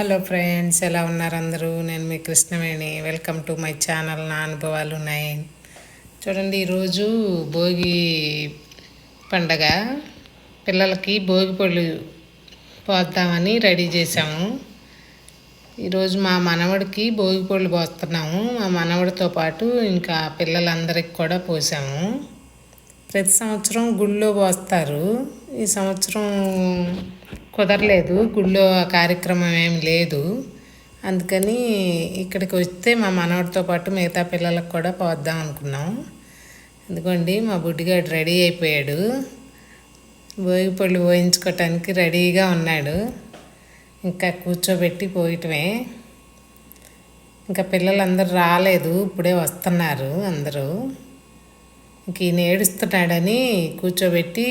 Hello friends ఎలా ఉన్నారు అందరూ? నేను మీ Krishnaveni. Welcome to my channel నా అనుభవాలు ఉన్నాయి. చూడండి ఈరోజు భోగి పండగ. పిల్లలకి భోగి పళ్ళు పోద్దామని రెడీ చేసాము ఈరోజు మా మనవడికి భోగి పళ్ళు పోస్తున్నాము. మా మనవడితో పాటు ఇంకా పిల్లలందరికి కూడా పోసాము. ప్రతి సంవత్సరం గుళ్ళో పోస్తారు. ఈ సంవత్సరం కుదరలేదు. గుళ్ళో కార్యక్రమం ఏం లేదు. అందుకని ఇక్కడికి వస్తే మా మనవడితో పాటు మిగతా పిల్లలకు కూడా పోద్దాం అనుకున్నాం. ఎందుకండి? మా బుడ్డిగాడు రెడీ అయిపోయాడు. భోగి పళ్ళు పోయించుకోవటానికి రెడీగా ఉన్నాడు. ఇంకా కూర్చోబెట్టి పోయటమే. ఇంకా పిల్లలందరూ రాలేదు. ఇప్పుడే వస్తున్నారు అందరూ. ఇంక ఈయన ఏడుస్తున్నాడని కూర్చోబెట్టి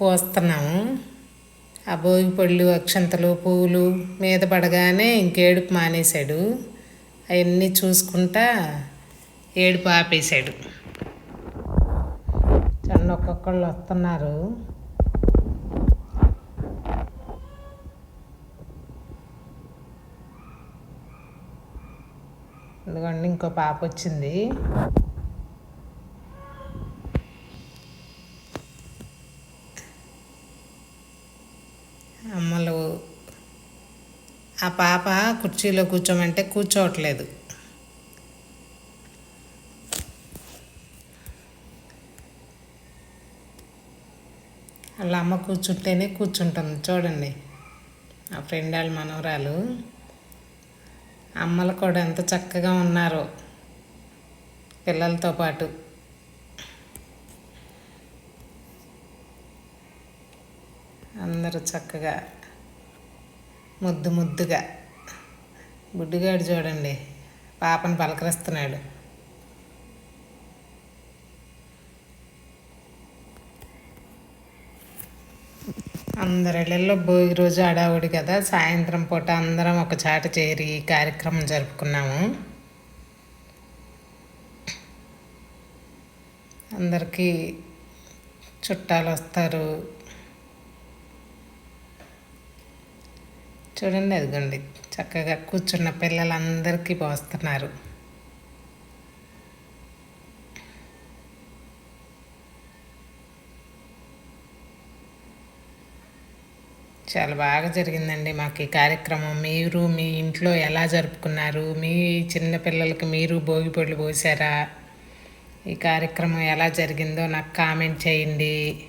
పోస్తున్నాము. ఆ భోగి పళ్ళు అక్షంతలు పువ్వులు మీద పడగానే ఇంకేడుపు మానేశాడు. అవన్నీ చూసుకుంటా ఏడుపు ఆపేశాడు. చండ ఒక్కొక్కళ్ళు వస్తున్నారు. ఎందుకంటే ఇంకో పాప వచ్చింది అమ్మలు ఆ పాప కుర్చీలో కూర్చోమంటే కూర్చోవట్లేదు. వాళ్ళ అమ్మ కూర్చుంటేనే కూర్చుంటుంది. చూడండి ఆ ఫ్రెండ్ వాళ్ళ మనవరాలు. అమ్మలు కూడా ఎంత చక్కగా ఉన్నారో. పిల్లలతో పాటు. అందరూ చక్కగా ముద్దు ముద్దుగా బుడ్డిగాడు చూడండి పాపను పలకరిస్తున్నాడు. అందరి ఇళ్ళల్లో భోగి రోజు అడావుడి కదా సాయంత్రం పూట అందరం ఒక చాట చేరి కార్యక్రమం జరుపుకున్నాము. అందరికీ చుట్టాలు వస్తారు చూడండి అదిగోండి. చక్కగా కూర్చున్న పిల్లలందరికీ పోస్తున్నారు. చాలా బాగా జరిగిందండి మాకు ఈ కార్యక్రమం. మీరు మీ ఇంట్లో ఎలా జరుపుకున్నారు? మీ చిన్నపిల్లలకి మీరు భోగిపళ్ళు పోసారా? ఈ కార్యక్రమం ఎలా జరిగిందో నాకు కామెంట్ చేయండి.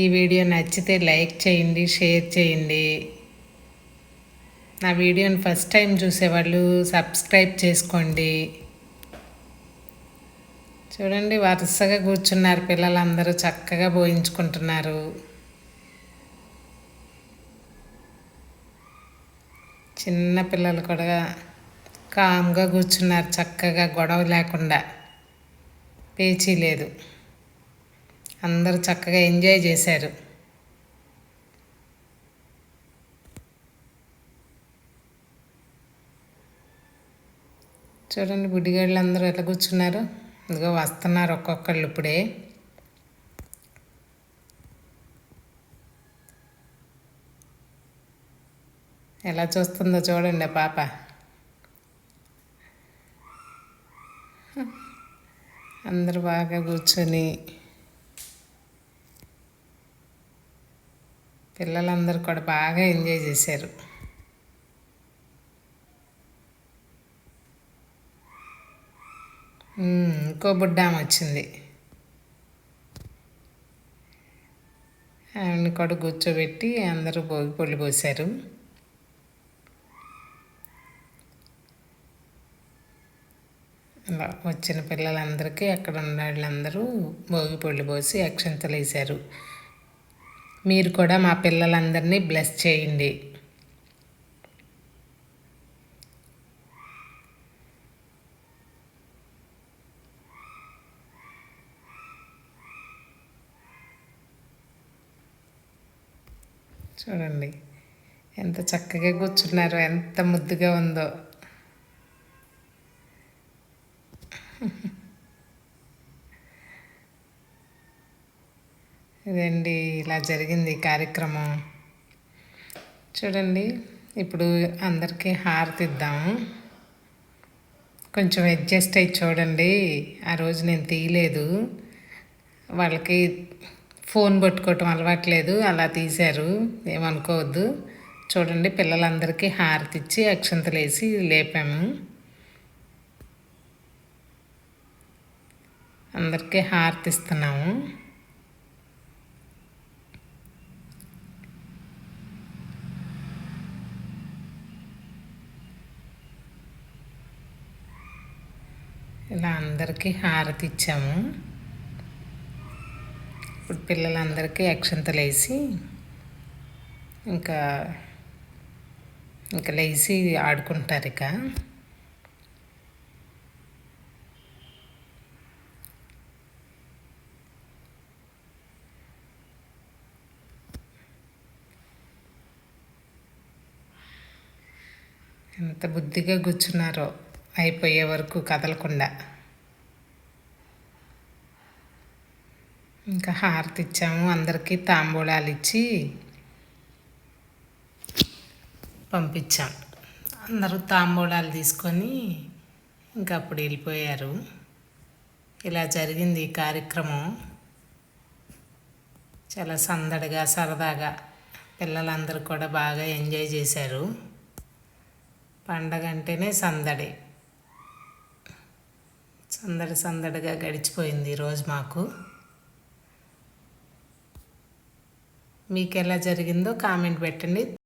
ఈ వీడియో నచ్చితే లైక్ చేయండి షేర్ చేయండి. నా వీడియోని ఫస్ట్ టైం చూసేవాళ్ళు సబ్స్క్రైబ్ చేసుకోండి. చూడండి వరుసగా కూర్చున్నారు పిల్లలందరూ చక్కగా పోయించుకుంటున్నారు చిన్న పిల్లలు కూడా కామ్గా కూర్చున్నారు చక్కగా గొడవ లేకుండా. పేచీ లేదు. అందరూ చక్కగా ఎంజాయ్ చేశారు. చూడండి బుడ్డిగాళ్ళు అందరూ ఎట్లా కూర్చున్నారు. ఇదిగో వస్తున్నారు ఒక్కొక్కళ్ళు ఇప్పుడే. ఎలా చూస్తుందో చూడండి పాప. అందరూ బాగా కూర్చొని పిల్లలందరూ కూడా బాగా ఎంజాయ్ చేశారు. ఇంకో బుడ్డామ వచ్చింది. ఆవిడని కూడా కూర్చోబెట్టి అందరూ భోగి పొళ్ళు పోశారు. అలా వచ్చిన పిల్లలందరికీ అక్కడ ఉన్న వాళ్ళందరూ భోగి పొళ్ళు పోసి అక్షంతలు వేశారు. మీరు కూడా మా పిల్లలందరినీ బ్లెస్ చేయండి. చూడండి ఎంత చక్కగా కూర్చున్నారో ఎంత ముద్దుగా ఉందో. ఇదండి ఇలా జరిగింది కార్యక్రమం. చూడండి ఇప్పుడు అందరికీ హారతి ఇద్దాము కొంచెం అడ్జస్ట్ అయ్యి చూడండి ఆ రోజు నేను తీయలేదు. వాళ్ళకి ఫోన్ పట్టుకోవటం అలవాట్లేదు అలా తీశారు. ఏమనుకోవద్దు. చూడండి పిల్లలందరికీ హారతి ఇచ్చి అక్షంతలు వేసి లేపాము. అందరికీ హారతి ఇలా అందరికీ హారతి ఇచ్చాము. ఇప్పుడు పిల్లలందరికీ అక్షంతలు వేసి ఇంకా ఇంకా లేచి ఆడుకుంటారు ఇక. ఎంత బుద్ధిగా కూర్చున్నారో. అయిపోయే వరకు కదలకుండా. ఇంకా హారతి ఇచ్చాము. అందరికీ తాంబూలాలు ఇచ్చి పంపించాం. అందరూ తాంబూలాలు తీసుకొని ఇంకా అప్పుడు వెళ్ళిపోయారు. ఇలా జరిగింది ఈ కార్యక్రమం. చాలా సందడిగా సరదాగా పిల్లలందరూ కూడా బాగా ఎంజాయ్ చేశారు. పండగ అంటేనే సందడి. సందడి సందడిగా గడిచిపోయింది ఈరోజు మాకు మీకు. ఎలా జరిగిందో కామెంట్ పెట్టండి.